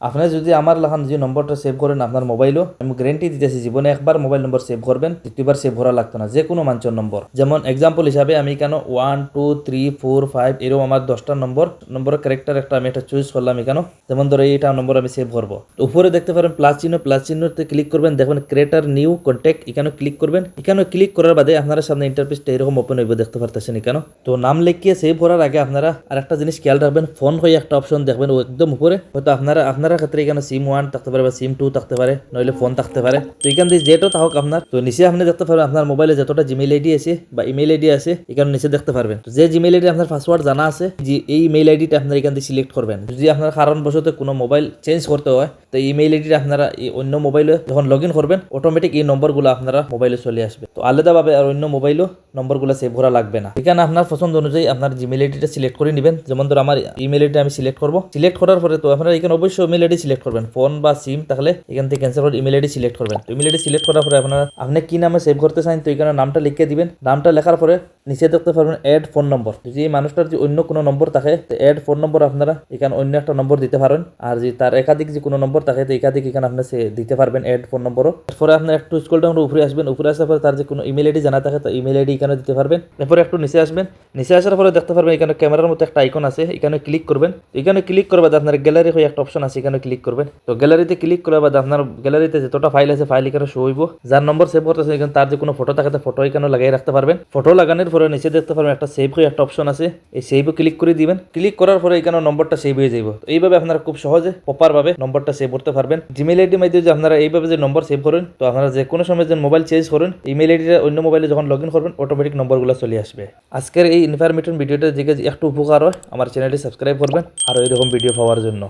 আপনারা যদি আমার লাখান যে নম্বরটা সেভ করেন আপনার মোবাইলও আমি গ্যারেন্টি দিতেছি জীবনে একবার মোবাইল নম্বর সেভ করবেন, দ্বিতীয়বার সেভ করা লাগতো না যে কোনো মানুষের নম্বর। যেমন এক্সাম্পল হিসাবে আমি কেন one two three four five এরকম আমার দশটা নম্বর, নম্বরের ক্যারেক্টার একটা আমি একটা চুজ করলাম এখানে যেমন ধরো এইটা নম্বর আমি সেভ করব। উপরে দেখতে পারেন প্লাস চিহ্ন প্লাস চিহ্নতে ক্লিক করবেন, দেখবেন ক্রিয়েটার নিউ কন্ট্যাক্ট এখানে ক্লিক করবেন। এখানে ক্লিক করার বাদে আপনারা সামনে ইন্টারফেসটা এরকম ওপেন হইব দেখতে পারতেছেন এখানে তো নাম লিখিয়ে সেভ করার আগে আপনারা আর একটা জিনিস খেয়াল রাখবেন ফোন হয়ে একটা অপশন দেখবেন একদম উপরে। হয়তো আপনারা আপনারা ক্ষেত্রে এখানে সিম ওয়ান থাকতে পারে বা সিম টু থাকতে পারে নইলে ফোন থাকতে পারে তো এখান থেকে যেটা থাকুক আপনার তো নিচে আপনি দেখতে পারবেন আপনার মোবাইলে যতটা জিমেল আইডি আছে বা ইমেল আইডি আছে এখানে নিচে দেখতে পারবেন যে জিমেল আইডি আপনার পাসওয়ার্ড জানা আছে যে এই ইমেল আইডিটা আপনার এখান থেকে সিলেক্ট করবেন যদি আপনার কারণবশত কোনো মোবাইল চেঞ্জ করতে হয় তো ইমেল আইডিটা আপনারা অন্য মোবাইলে যখন লগ ইন করবেন অটোমেটিক এই নম্বরগুলো আপনারা মোবাইলে চলে আসবে তো আলাদাভাবে আর অন্য মোবাইলও নম্বরগুলো সেভ করা লাগবে না এখানে আপনার পছন্দ অনুযায়ী আপনার জিমেল আইডিটা সিলেক্ট করে নেবেন যেমন ধর আমার ইমেল আইডি আমি সিলেক্ট করব সিলেক্ট করার পরে তো আপনারা এখানে অবশ্যই ইমেল আইডি সিলেক্ট করবেন ফোন বা সিম তাহলে এখান থেকে ক্যান্সেল করে ইমেল আইডি সিলেক্ট করবেন। তো ইমেল আইডি সিলেক্ট করার পরে আপনারা, আপনি কি নামে সেভ করতে চান, তো এখানে নামটা লিখে দিবেন। নামটা লেখার পরে নিচে দেখতে পারবেন অ্যাড ফোন নম্বর এই মানুষটার যে অন্য কোনো নম্বর থাকে, তো অ্যাড ফোন নম্বর আপনারা এখানে অন্য একটা নম্বর দিতে পারেন। আর যদি তার একাধিক যে কোনো নম্বর থাকে, তো একাধিক এখানে আপনি সে দিতে পারবেন অ্যাড ফোন নম্বরও এরপরে আপনি একটু স্কুল ডাউন উপরে আসবেন। উপরে আসার পরে তার যে কোনো ইমেল আইডি জানা থাকে, তো ইমেল আইডি এখানে দিতে পারবেন। এরপরে একটু নিচে আসবেন। নিচে আসার পরে দেখতে পারবেন এখানে ক্যামেরার মতো একটা আইকন আছে। এখানে ক্লিক করবেন। এখানে ক্লিক করবে আপনার গ্যালারি হয়ে একটা অপশন আছে, এখানে ক্লিক করবেন। তো গ্যালারিতে ক্লিক করার বাদ আপনার গ্যালারিতে যতটা ফাইল আছে ফাইল এখানে শো হইব। যার নম্বর সেভ করতেছে এখানে তার যে কোনো ফটো থাকে, তো ফটো এখানে লাগিয়ে রাখতে পারবেন। ফটো লাগানোর পরে নিচে দেখতে পারবেন একটা সেভ হয়ে একটা অপশন আছে। এই সেভও ক্লিক করে দিবেন। ক্লিক করার পরে এখানে নম্বরটা সেভ হয়ে যাইব। তো এইভাবে আপনারা খুব সহজে প্রপার ভাবে নম্বরটা সেভ করতে পারবেন। জিমেল আইডি মাধ্যমে যে আপনারা এইভাবে যে নম্বর সেভ করেন, তো আপনারা যে কোনো সময় যে মোবাইল চেঞ্জ করেন ইমেল আইডিটা অন্য মোবাইলে যখন লগ ইন করবেন অটোমেটিক নম্বরগুলো চলে আসবে। আজকের এই ইনফরমেশন ভিডিওটা দিকে একটু উপকার হয়, আমার চ্যানেলটি সাবস্ক্রাইব করবেন আর এরকম ভিডিও পাওয়ার জন্য।